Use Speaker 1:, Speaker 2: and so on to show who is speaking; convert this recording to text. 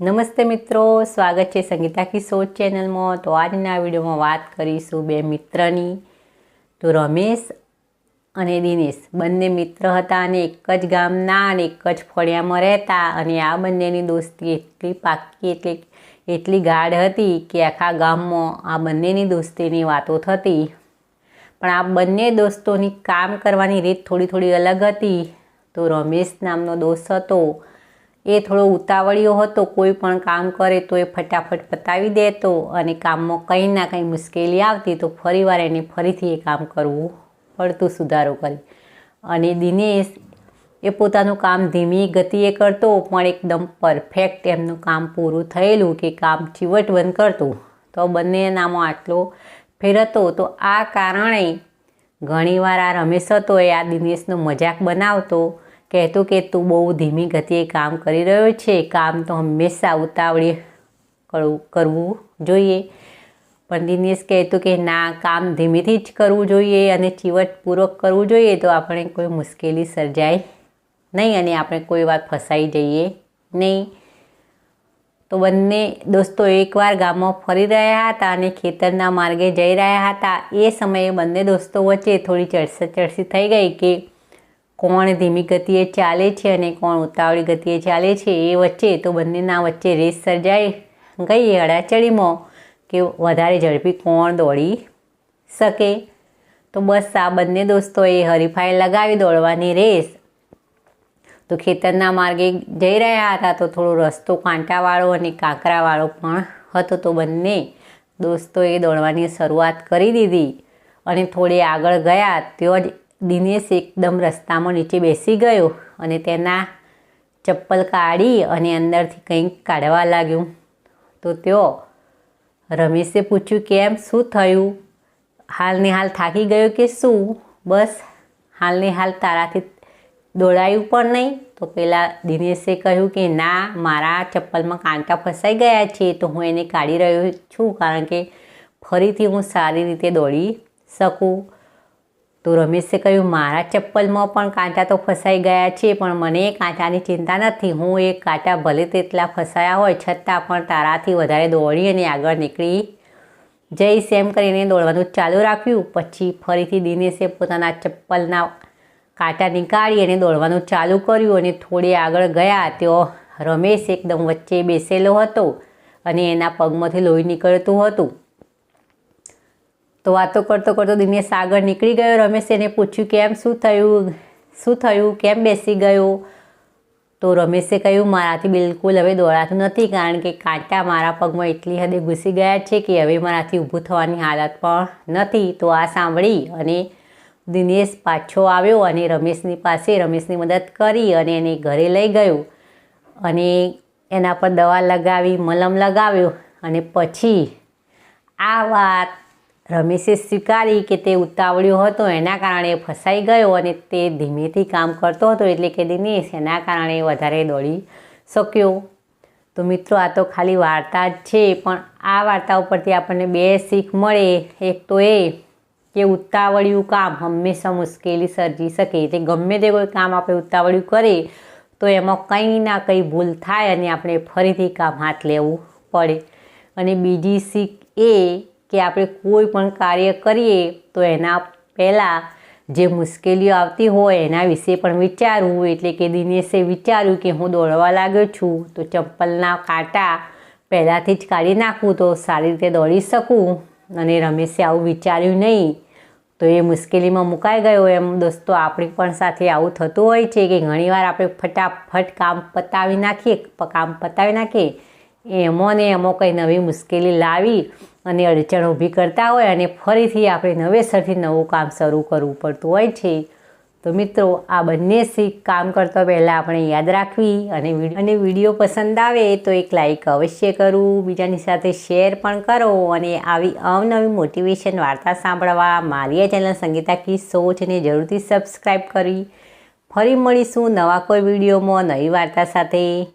Speaker 1: નમસ્તે મિત્રો, સ્વાગત છે સંગીતા કિશોર ચેનલમાં. તો આજના વિડીયોમાં વાત કરીશું બે મિત્રની. તો રમેશ અને દિનેશ. બંને મિત્ર હતા અને એક જ ગામના અને એક જ ફળિયામાં રહેતા. અને આ બંનેની દોસ્તી એટલી પાકી એટલી એટલી ગાઢ હતી કે આખા ગામમાં આ બંનેની દોસ્તીની વાતો થતી. પણ આ બંને દોસ્તોની કામ કરવાની રીત થોડી થોડી અલગ હતી. તો રમેશ નામનો દોસ્ત હતો. એ થોડો ઉતાવળિયો હતો, કોઈ પણ કામ કરે તો એ ફટાફટ પતાવી દેતો અને કામમાં કંઈ ના કંઈ મુશ્કેલી આવતી તો ફરીવાર એને ફરીથી એ કામ કરવું પડતું સુધારો કરી. અને દિનેશ એ પોતાનું કામ ધીમી ગતિએ કરતો, પણ એકદમ પરફેક્ટ એમનું કામ પૂરું થયેલું કે કામ ચીવટ બંધ કરતું. તો બંને નામો આટલો ફેરતો તો આ કારણે ઘણીવાર આ રમેશ હતો, એ આ દિનેશનો મજાક બનાવતો કહેતું કે તું બહુ ધીમી ગતિએ કામ કરી રહ્યો છે. કામ તો હંમેશા ઉતાવળે કરવું જોઈએ. પણ દિનેશ કહેતું કે ના, કામ ધીમેથી જ કરવું જોઈએ અને ચીવટપૂર્વક કરવું જોઈએ તો આપણે કોઈ મુશ્કેલી સર્જાય નહીં અને આપણે કોઈ વાત ફસાઈ જઈએ નહીં. તો બંને દોસ્તો એકવાર ગામમાં ફરી રહ્યા હતા અને ખેતરના માર્ગે જઈ રહ્યા હતા. એ સમયે બંને દોસ્તો વચ્ચે થોડી ચડસા ચડસી થઈ ગઈ કે કોણ ધીમી ગતિએ ચાલે છે અને કોણ ઉતાવળી ગતિએ ચાલે છે એ વચ્ચે, તો બંનેના વચ્ચે રેસ સર્જાઈ ગઈ અડાચડીમાં કે વધારે ઝડપી કોણ દોડી શકે? તો બસ આ બંને દોસ્તોએ હરીફાઈ લગાવી દોડવાની રેસ. તો ખેતરના માર્ગે જઈ રહ્યા હતા, તો થોડો રસ્તો કાંટાવાળો અને કાંકરાવાળો પણ હતો. તો બંને દોસ્તોએ દોડવાની શરૂઆત કરી દીધી અને થોડી આગળ ગયા ત્યાં જ દિનેશ એકદમ રસ્તામાં નીચે બેસી ગયો અને તેના ચપ્પલ કાઢી અને અંદરથી કંઈક કાઢવા લાગ્યું. તો તેઓ રમેશે પૂછ્યું, કેમ? શું થયું? હાલને હાલ થાકી ગયો કે શું? બસ, હાલને હાલ તારાથી દોડાયું પણ નહીં. તો પેલા દિનેશે કહ્યું કે, ના, મારા ચપ્પલમાં કાંટા ફસાઈ ગયા છે, તો હું એને કાઢી રહ્યો છું, કારણ કે ફરીથી હું સારી રીતે દોડી શકું. તો રમેશે કહ્યું, મારા ચપ્પલમાં પણ કાંટા તો ફસાઈ ગયા છે, પણ મને એ કાંટાની ચિંતા નથી. હું એ કાંટા ભલે તેટલા ફસાયા હોય, છતાં પણ તારાથી વધારે દોડી અને આગળ નીકળી જઈશ. એમ કરીને દોડવાનું ચાલુ રાખ્યું. પછી ફરીથી દિનેશે પોતાના ચપ્પલના કાંટા નીકાળી અને દોડવાનું ચાલુ કર્યું અને થોડી આગળ ગયા. તેઓ રમેશ એકદમ વચ્ચે બેસેલો હતો અને એના પગમાંથી લોહી નીકળતું હતું. તો વાતો કરતો કરતો દિનેશ આગળ નીકળી ગયો, રમેશ એને પૂછ્યું, કેમ? શું થયું? શું થયું? કેમ બેસી ગયો? તો રમેશે કહ્યું, મારાથી બિલકુલ હવે દોડાતું નથી, કારણ કે કાંટા મારા પગમાં એટલી હદે ઘૂસી ગયા છે કે હવે મારાથી ઊભું થવાની હાલત પણ નથી. તો આ સાંભળી અને દિનેશ પાછો આવ્યો અને રમેશની પાસે રમેશની મદદ કરી અને એને ઘરે લઈ ગયો અને એના પર દવા લગાવી, મલમ લગાવ્યો અને પછી આ વાત રમેશે સ્વીકારી કે તે ઉતાવળ્યો હતો, એના કારણે ફસાઈ ગયો અને તે ધીમેથી કામ કરતો હતો એટલે કે દિનેશ એના કારણે વધારે દોડી શક્યો. તો મિત્રો, આ તો ખાલી વાર્તા જ છે, પણ આ વાર્તા ઉપરથી આપણને બે શીખ મળે. એક તો એ કે ઉતાવળિયું કામ હંમેશા મુશ્કેલી સર્જી શકે. એટલે ગમે તે કોઈ કામ આપણે ઉતાવળિયું કરીએ તો એમાં કંઈ ના કંઈ ભૂલ થાય અને આપણે ફરીથી કામ હાથ લેવું પડે. અને બીજી શીખ એ કે આપણે કોઈ પણ કાર્ય કરીએ તો એના પહેલાં જે મુશ્કેલીઓ આવતી હોય એના વિશે પણ વિચારવું. એટલે કે દિનેશે વિચાર્યું કે હું દોડવા લાગ્યો છું, તો ચપ્પલના કાંટા પહેલાંથી જ કાઢી નાખું તો સારી રીતે દોડી શકું. અને રમેશે આવું વિચાર્યું નહીં, તો એ મુશ્કેલીમાં મુકાઈ ગયો. એમ દોસ્તો, આપણી પણ સાથે આવું થતું હોય છે કે ઘણીવાર આપણે ફટાફટ કામ પતાવી નાખીએ, કામ પતાવી નાખીએ એમાં ને એમાં કંઈ નવી મુશ્કેલી લાવી અને અડચણ ઊભી કરતા હોય અને ફરીથી આપણે નવેસરથી નવું કામ શરૂ કરવું પડતું હોય છે. તો મિત્રો, આ બંને શીખ કામ કરતા પહેલાં આપણે યાદ રાખવી અને અને વીડિયો પસંદ આવે તો એક લાઈક અવશ્ય કરવું, બીજાની સાથે શેર પણ કરો અને આવી અવનવી મોટિવેશન વાર્તા સાંભળવા મારી આ ચેનલ સંગીતા કી સોચને જરૂરથી સબસ્ક્રાઈબ કરી. ફરી મળીશું નવા કોઈ વિડીયોમાં નવી વાર્તા સાથે.